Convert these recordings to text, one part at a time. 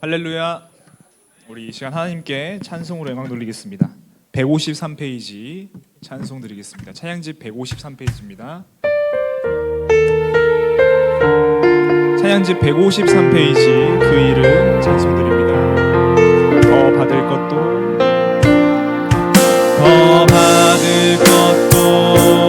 할렐루야. 우리 이 시간 하나님께 찬송으로 영광 돌리겠습니다. 153페이지 찬송 드리겠습니다. 찬양집 153페이지입니다. 찬양집 153페이지 그 이름 찬송 드립니다. 더 받을 것도 더 받을 것도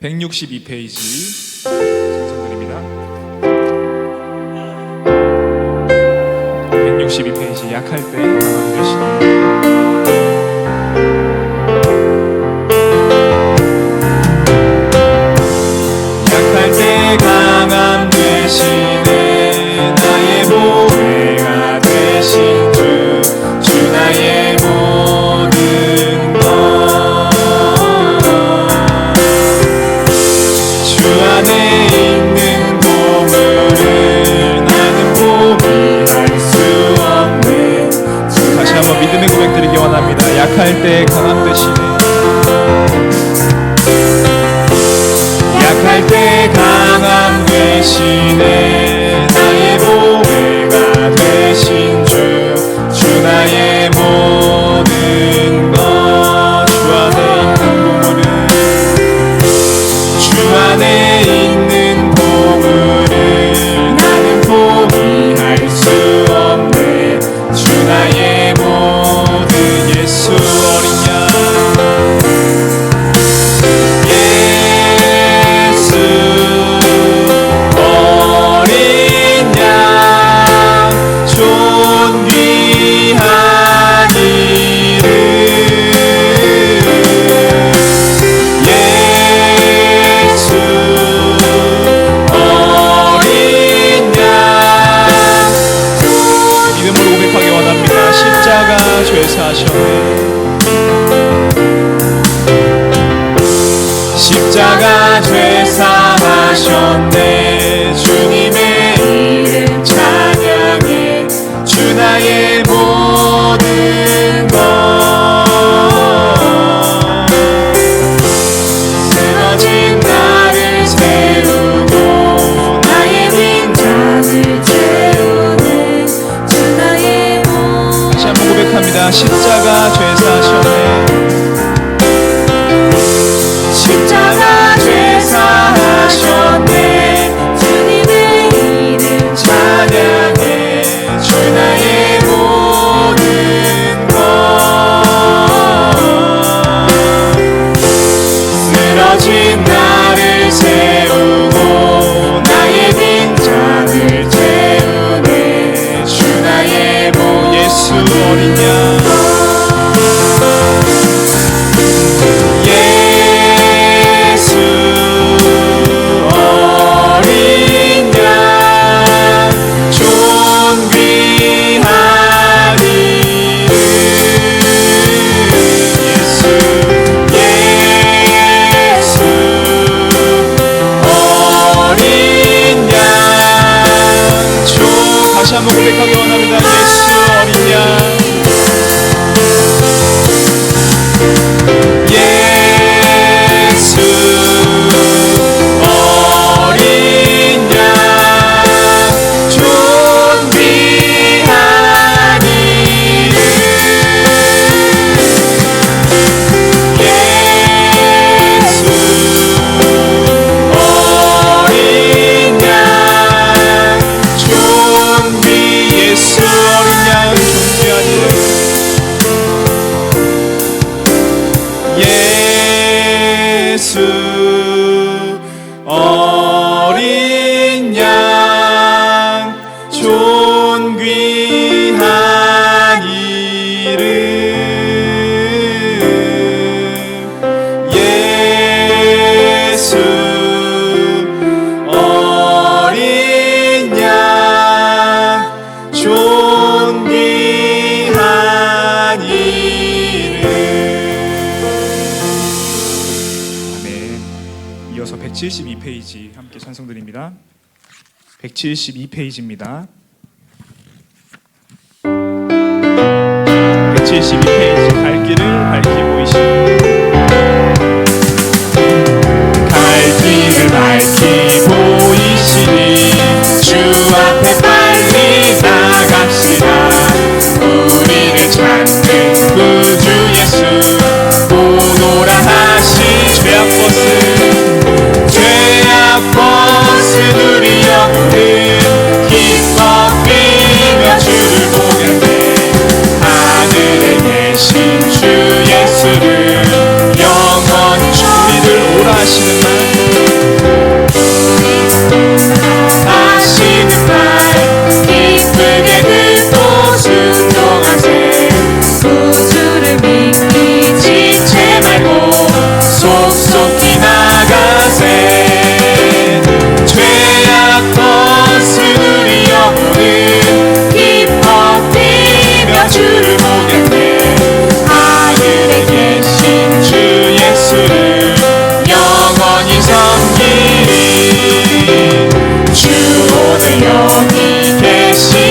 162페이지 찬송드립니다. 162페이지 약할 때 강함 되시니 약할 때 강함 되시니 약할 때 강함 되시네. 약할 때 강함 되시네. 이어서 172페이지 함께 찬송드립니다. 172페이지입니다. 172페이지 갈 길을 밝히 보이시고 sim.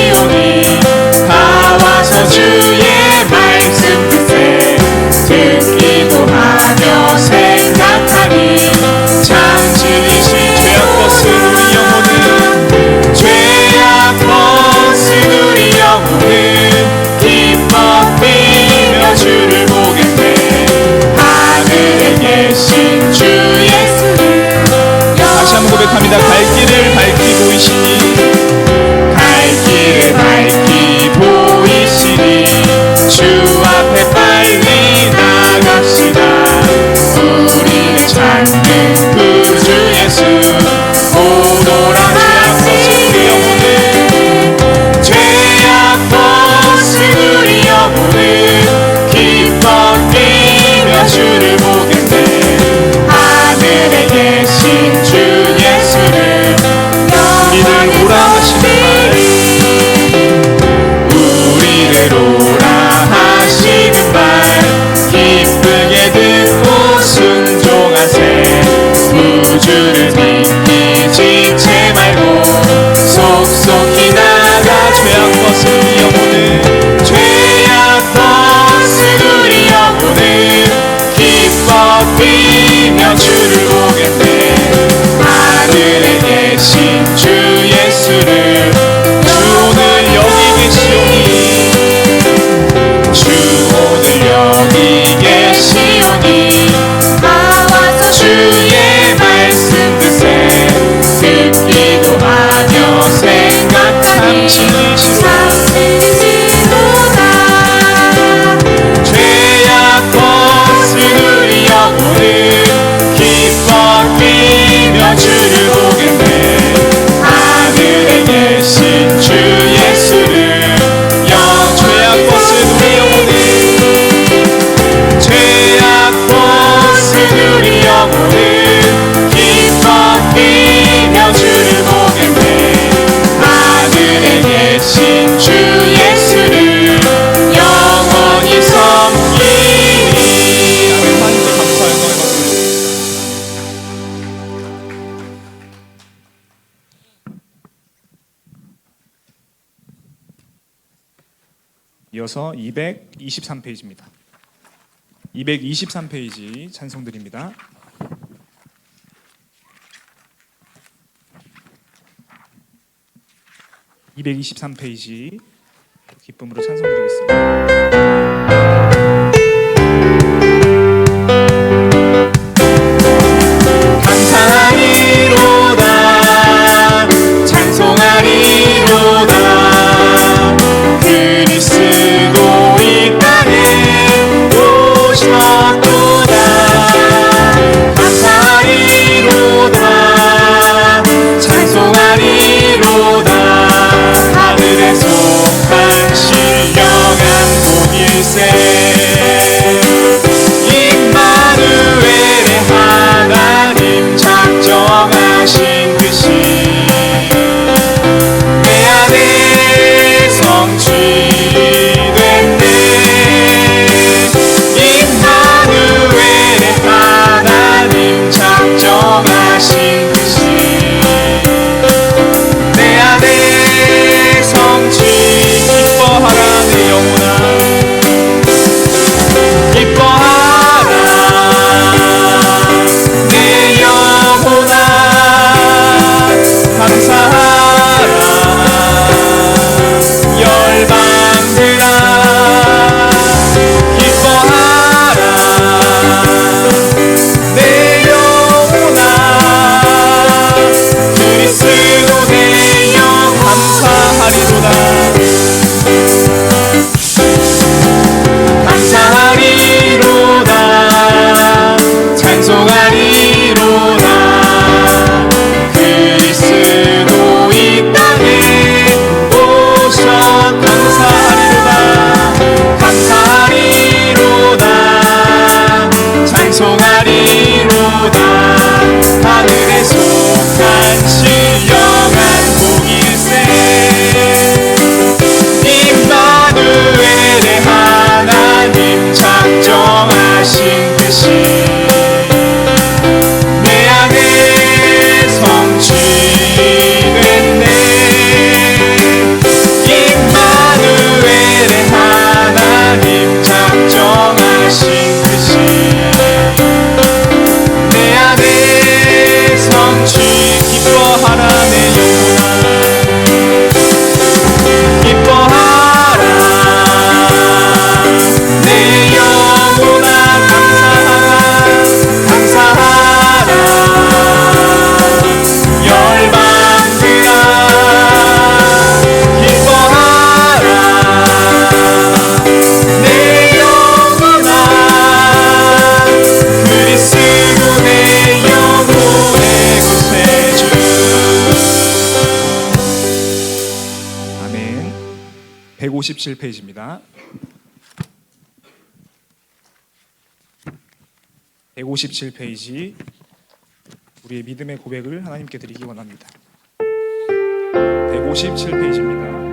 예수를 믿기 지체 말고 속속히 나가 죄악 버스 영혼을 죄악 버스 우리 영혼을 기뻐 뛰며 주를 보겠네 하늘에 계신 주 예수를 주 오늘 여기 계시오니. 이어서 223페이지입니다. 223페이지 찬송드립니다. (223페이지) 기쁨으로 찬송드리겠습니다. 157페이지입니다. 157페이지 우리의 믿음의 고백을 하나님께 드리기 원합니다. 157페이지입니다.